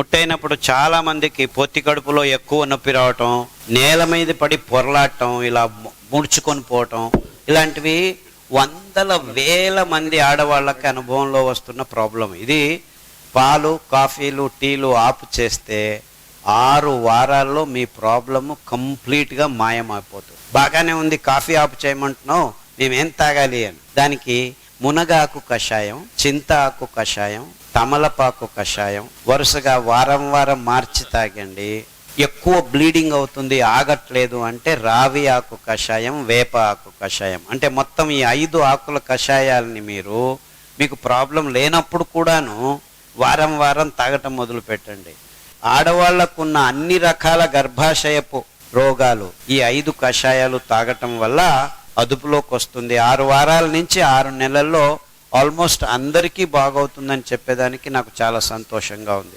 ముట్టైనప్పుడు చాలా మందికి పొత్తి కడుపులో ఎక్కువ నొప్పి రావటం నేల మీద పడి పొరలాడటం ఇలా ముడుచుకొని పోవటం ఇలాంటివి వందల వేల మంది ఆడవాళ్ళకి అనుభవంలో వస్తున్న ప్రాబ్లం. ఇది పాలు కాఫీలు టీలు ఆపు చేస్తే ఆరు వారాల్లో మీ ప్రాబ్లము కంప్లీట్గా మాయమైపోతుంది. బాగానే ఉంది కాఫీ ఆపు చేయమంటున్నావు మేమేం తాగాలి అని. దానికి మునగాకు కషాయం చింతాకు కషాయం తమలపాకు కషాయం వరుసగా వారం వారం మార్చి తాగండి. ఎక్కువ బ్లీడింగ్ అవుతుంది ఆగట్లేదు అంటే రావి ఆకు కషాయం వేప ఆకు కషాయం. అంటే మొత్తం ఈ ఐదు ఆకుల కషాయాలని మీరు మీకు ప్రాబ్లం లేనప్పుడు కూడాను వారం వారం తాగటం మొదలు పెట్టండి. ఆడవాళ్ళకున్న అన్ని రకాల గర్భాశయపు రోగాలు ఈ ఐదు కషాయాలు తాగటం వల్ల అదుపులోకి వస్తుంది. ఆరు వారాల నుంచి ఆరు నెలల్లో ఆల్మోస్ట్ అందరికీ బాగవుతుందని చెప్పేదానికి నాకు చాలా సంతోషంగా ఉంది.